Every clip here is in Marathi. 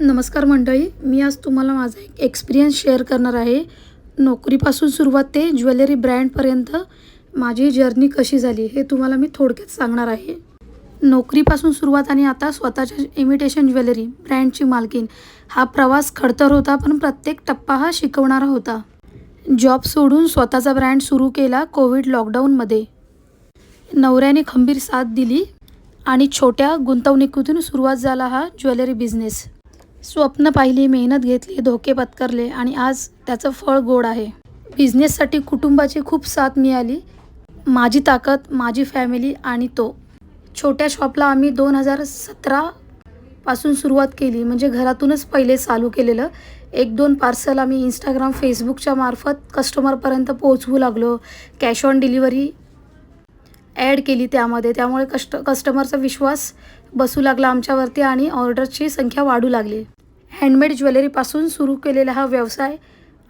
नमस्कार मंडळी मी आज तुम्हाला माझा एक एक्सपिरियन्स शेअर करणार आहे. नोकरीपासून सुरुवात ते ज्वेलरी ब्रँडपर्यंत माझी जर्नी कशी झाली हे तुम्हाला मी थोडक्यात सांगणार आहे. नोकरीपासून सुरुवात आणि आता स्वतःच्या इमिटेशन ज्वेलरी ब्रँडची मालकीन हा प्रवास खडतर होता पण प्रत्येक टप्पा हा शिकवणारा होता. जॉब सोडून स्वतःचा ब्रँड सुरू केला कोविड लॉकडाऊनमध्ये नवऱ्याने खंबीर साथ दिली आणि छोट्या गुंतवणुकीतून सुरुवात झाला हा ज्वेलरी बिझनेस स्वप्न पाहिली मेहनत घेतली धोके पत्करले आणि आज त्याचं फळ गोड आहे. बिझनेससाठी कुटुंबाची खूप साथ मिळाली. माझी ताकद माझी फॅमिली आणि तो. छोट्या शॉपला आम्ही दोन हजार सतरापासून सुरुवात केली. म्हणजे घरातूनच पहिले चालू केलेलं. एक दोन पार्सल आम्ही इंस्टाग्राम फेसबुकच्या मार्फत कस्टमरपर्यंत पोहोचवू लागलो. कॅश ऑन डिलिव्हरी ॲड केली त्यामध्ये. त्यामुळे कस्ट कस्टमरचा विश्वास बसू लागला आमच्यावरती आणि ऑर्डरची संख्या वाढू लागली. हँडमेड ज्वेलरीपासून सुरू केलेला हा व्यवसाय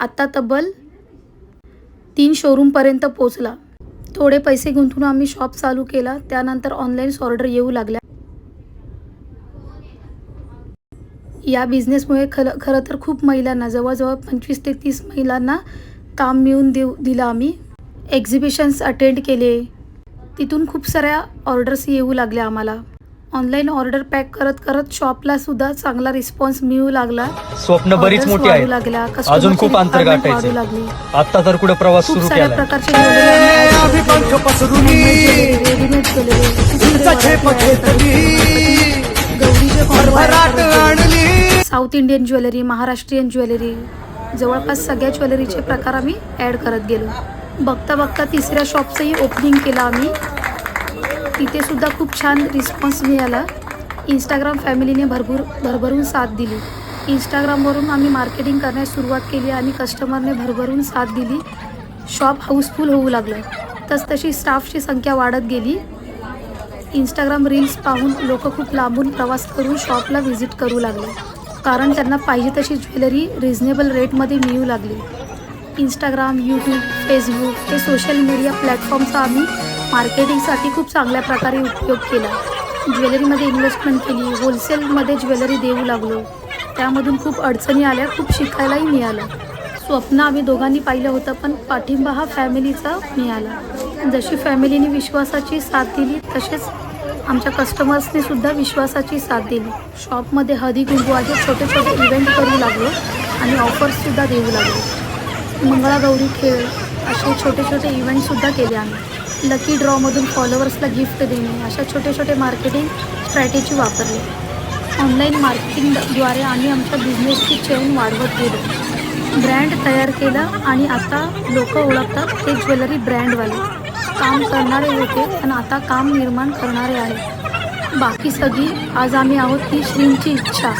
आत्ता तब्बल तीन शोरूमपर्यंत पोचला थोडे पैसे गुंतवून आम्ही शॉप चालू केला. त्यानंतर ऑनलाईन ऑर्डर येऊ लागल्या. या बिझनेसमुळे खरं खरं तर खूप महिलांना जवळजवळ पंचवीस ते तीस महिलांना काम मिळून देऊ दिलं आम्ही. एक्झिबिशन्स अटेंड केले. तिथून खूप साऱ्या ऑर्डर्स येऊ लागल्या आम्हाला. ऑनलाईन ऑर्डर पॅक करत करत शॉपला सुद्धा चांगला रिस्पॉन्स मिळू लागला. स्वप्न बरीच मोठी लागल्या. अजून खूप अंतर गाठायचे. लागली. आता तर कुठे प्रवास खूप सुरू प्रकारचे jewellery south Indian jewellery Maharashtrian jewellery जवळपास सगळ्या ज्वेलरीचे प्रकार आम्ही ॲड करत गेलो. बघता बघता तिसऱ्या शॉपचंही ओपनिंग केलं आम्ही. तिथे सुद्धा खूप छान रिस्पॉन्स मिळाला. इंस्टाग्राम फॅमिलीने भरपूर भरभरून साथ दिली. इंस्टाग्रामवरून आम्ही मार्केटिंग करण्यास सुरुवात केली आणि कस्टमरने भरभरून साथ दिली. शॉप हाऊसफुल होऊ लागलं. तसतशी स्टाफची संख्या वाढत गेली. इंस्टाग्राम रील्स पाहून लोक खूप लांबून प्रवास करून शॉपला व्हिजिट करू लागले. कारण त्यांना पाहिजे तशी ज्वेलरी रिझनेबल रेटमध्ये मिळू लागली. इंस्टाग्राम यूट्यूब फेसबुक हे सोशल मीडिया प्लॅटफॉर्मचा आम्ही मार्केटिंगसाठी खूप चांगल्या प्रकारे उपयोग केला. ज्वेलरीमध्ये इन्व्हेस्टमेंट केली होलसेलमध्ये ज्वेलरी देऊ लागलो. त्यामधून खूप अडचणी आल्या खूप शिकायलाही मिळालं. स्वप्न आम्ही दोघांनी पाहिलं होतं पण पाठिंबा हा फॅमिलीचा मिळाला. जशी फॅमिलीने विश्वासाची साथ दिली तसेच आमच्या कस्टमर्सने सुद्धा विश्वासाची साथ दिली. शॉपमध्ये हदी कुंकवाचे छोटे छोटे इव्हेंट करू लागलो आणि ऑफर्ससुद्धा देऊ लागलो. मंगळागौरी खेळ असे छोटे छोटे इव्हेंटसुद्धा केले आम्ही. लकी ड्रॉमधून फॉलोअर्सला गिफ्ट देणे अशा छोटे छोटे मार्केटिंग स्ट्रॅटेजी वापरले. ऑनलाईन मार्केटिंगद्वारे आम्ही आमच्या बिझनेसची चेन वाढवत गेलो. ब्रँड तयार केला आणि आता लोक ओळखतात ते ज्वेलरी ब्रँडवाले काम करणारे होते पण आता काम निर्माण करणारे आहे बाकी सगळी आज आम्ही आहोत ती श्रींची इच्छा.